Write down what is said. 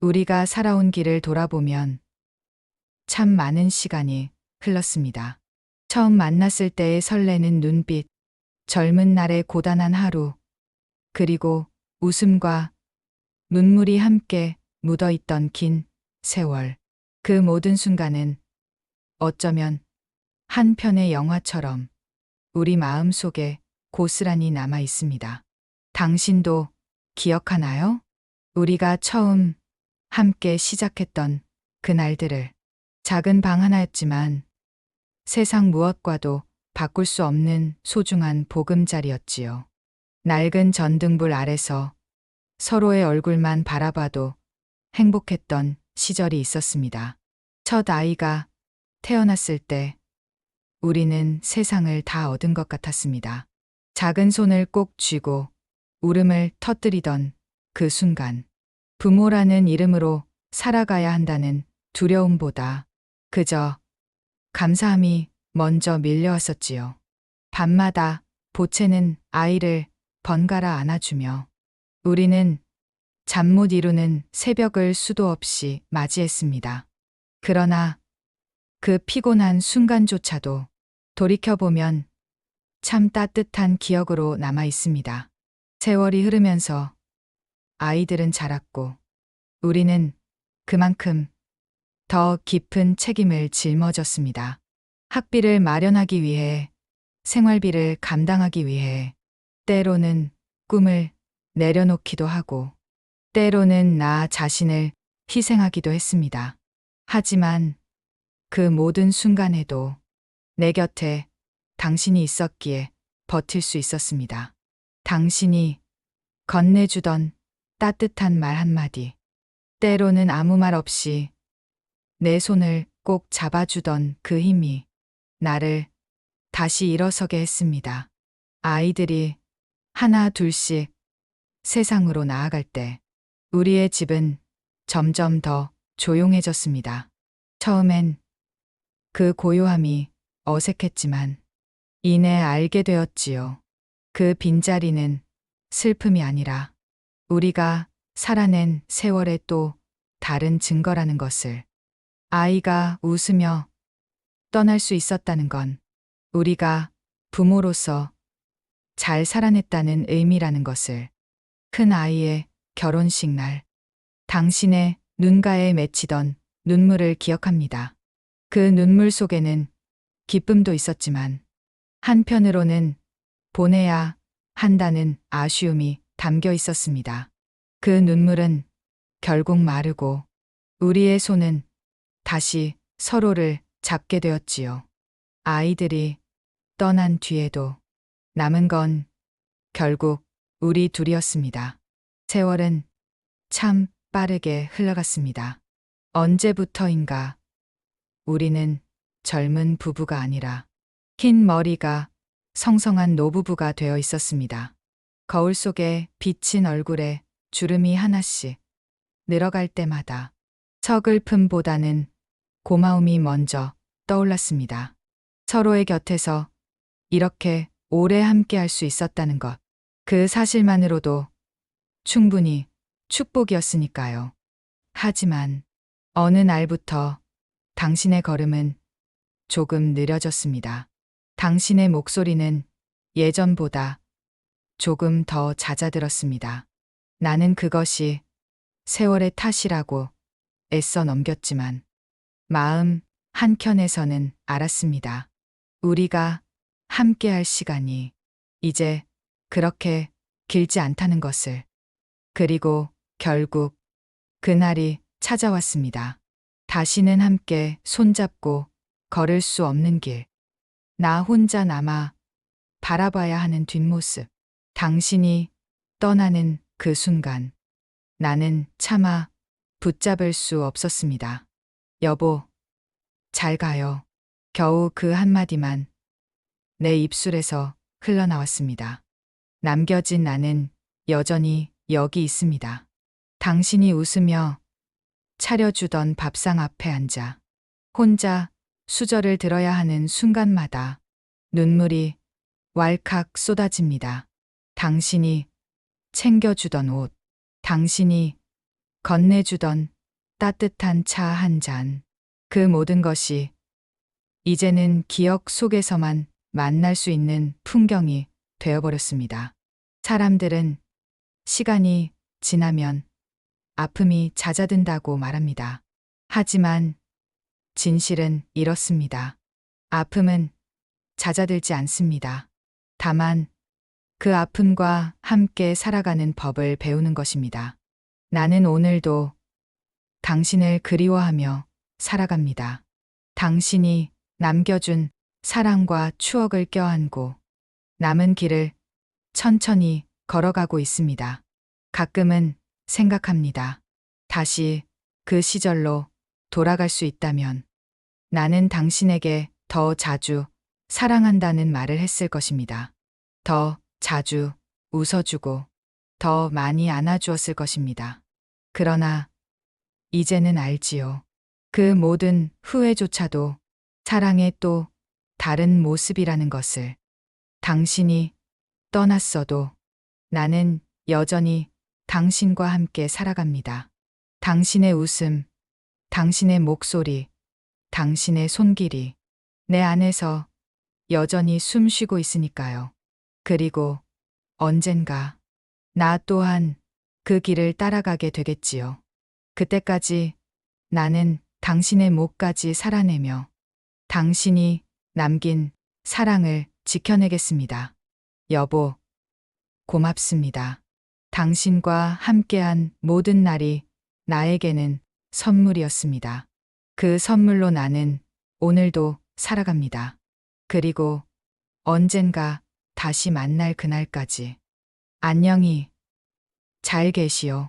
우리가 살아온 길을 돌아보면 참 많은 시간이 흘렀습니다. 처음 만났을 때의 설레는 눈빛, 젊은 날의 고단한 하루, 그리고 웃음과 눈물이 함께 묻어 있던 긴 세월. 그 모든 순간은 어쩌면 한 편의 영화처럼 우리 마음 속에 고스란히 남아 있습니다. 당신도 기억하나요? 우리가 처음 함께 시작했던 그 날들을 작은 방 하나였지만 세상 무엇과도 바꿀 수 없는 소중한 보금자리였지요. 낡은 전등불 아래서 서로의 얼굴만 바라봐도 행복했던 시절이 있었습니다. 첫 아이가 태어났을 때 우리는 세상을 다 얻은 것 같았습니다. 작은 손을 꼭 쥐고 울음을 터뜨리던 그 순간 부모라는 이름으로 살아가야 한다는 두려움보다 그저 감사함이 먼저 밀려왔었지요. 밤마다 보채는 아이를 번갈아 안아주며 우리는 잠 못 이루는 새벽을 수도 없이 맞이했습니다. 그러나 그 피곤한 순간조차도 돌이켜보면 참 따뜻한 기억으로 남아 있습니다. 세월이 흐르면서 아이들은 자랐고 우리는 그만큼 더 깊은 책임을 짊어졌습니다. 학비를 마련하기 위해 생활비를 감당하기 위해 때로는 꿈을 내려놓기도 하고 때로는 나 자신을 희생하기도 했습니다. 하지만 그 모든 순간에도 내 곁에 당신이 있었기에 버틸 수 있었습니다. 당신이 건네주던 따뜻한 말 한마디, 때로는 아무 말 없이 내 손을 꼭 잡아주던 그 힘이 나를 다시 일어서게 했습니다. 아이들이 하나 둘씩 세상으로 나아갈 때 우리의 집은 점점 더 조용해졌습니다. 처음엔 그 고요함이 어색했지만 이내 알게 되었지요. 그 빈자리는 슬픔이 아니라 우리가 살아낸 세월의 또 다른 증거라는 것을 아이가 웃으며 떠날 수 있었다는 건 우리가 부모로서 잘 살아냈다는 의미라는 것을 큰 아이의 결혼식 날 당신의 눈가에 맺히던 눈물을 기억합니다. 그 눈물 속에는 기쁨도 있었지만 한편으로는 보내야 한다는 아쉬움이 담겨 있었습니다. 그 눈물은 결국 마르고 우리의 손은 다시 서로를 잡게 되었지요. 아이들이 떠난 뒤에도 남은 건 결국 우리 둘이었습니다. 세월은 참 빠르게 흘러갔습니다. 언제부터인가 우리는 젊은 부부가 아니라 흰 머리가 성성한 노부부가 되어 있었습니다. 거울 속에 비친 얼굴에 주름이 하나씩 늘어갈 때마다 서글픔보다는 고마움이 먼저 떠올랐습니다. 서로의 곁에서 이렇게 오래 함께 할 수 있었다는 것. 그 사실만으로도 충분히 축복이었으니까요. 하지만 어느 날부터 당신의 걸음은 조금 느려졌습니다. 당신의 목소리는 예전보다 조금 더 잦아들었습니다. 나는 그것이 세월의 탓이라고 애써 넘겼지만 마음 한켠에서는 알았습니다. 우리가 함께 할 시간이 이제 그렇게 길지 않다는 것을. 그리고 결국 그날이 찾아왔습니다. 다시는 함께 손잡고 걸을 수 없는 길. 나 혼자 남아 바라봐야 하는 뒷모습. 당신이 떠나는 그 순간. 나는 차마 붙잡을 수 없었습니다. 여보, 잘 가요. 겨우 그 한마디만 내 입술에서 흘러나왔습니다. 남겨진 나는 여전히 여기 있습니다. 당신이 웃으며 차려주던 밥상 앞에 앉아 혼자 수저를 들어야 하는 순간마다 눈물이 왈칵 쏟아집니다. 당신이 챙겨주던 옷, 당신이 건네주던 따뜻한 차 한 잔. 그 모든 것이 이제는 기억 속에서만 만날 수 있는 풍경이 되어버렸습니다. 사람들은 시간이 지나면 아픔이 잦아든다고 말합니다. 하지만 진실은 이렇습니다. 아픔은 잦아들지 않습니다. 다만 그 아픔과 함께 살아가는 법을 배우는 것입니다. 나는 오늘도 당신을 그리워하며 살아갑니다. 당신이 남겨준 사랑과 추억을 껴안고 남은 길을 천천히 걸어가고 있습니다. 가끔은 생각합니다. 다시 그 시절로 돌아갈 수 있다면 나는 당신에게 더 자주 사랑한다는 말을 했을 것입니다. 더 자주 웃어주고 더 많이 안아주었을 것입니다. 그러나 이제는 알지요. 그 모든 후회조차도 사랑의 또 다른 모습이라는 것을 당신이 떠났어도 나는 여전히 당신과 함께 살아갑니다. 당신의 웃음, 당신의 목소리, 당신의 손길이 내 안에서 여전히 숨 쉬고 있으니까요. 그리고 언젠가 나 또한 그 길을 따라가게 되겠지요. 그때까지 나는 당신의 목까지 살아내며 당신이 남긴 사랑을 지켜내겠습니다. 여보, 고맙습니다. 당신과 함께한 모든 날이 나에게는 선물이었습니다. 그 선물로 나는 오늘도 살아갑니다. 그리고 언젠가 다시 만날 그날까지 안녕히 잘 계시오.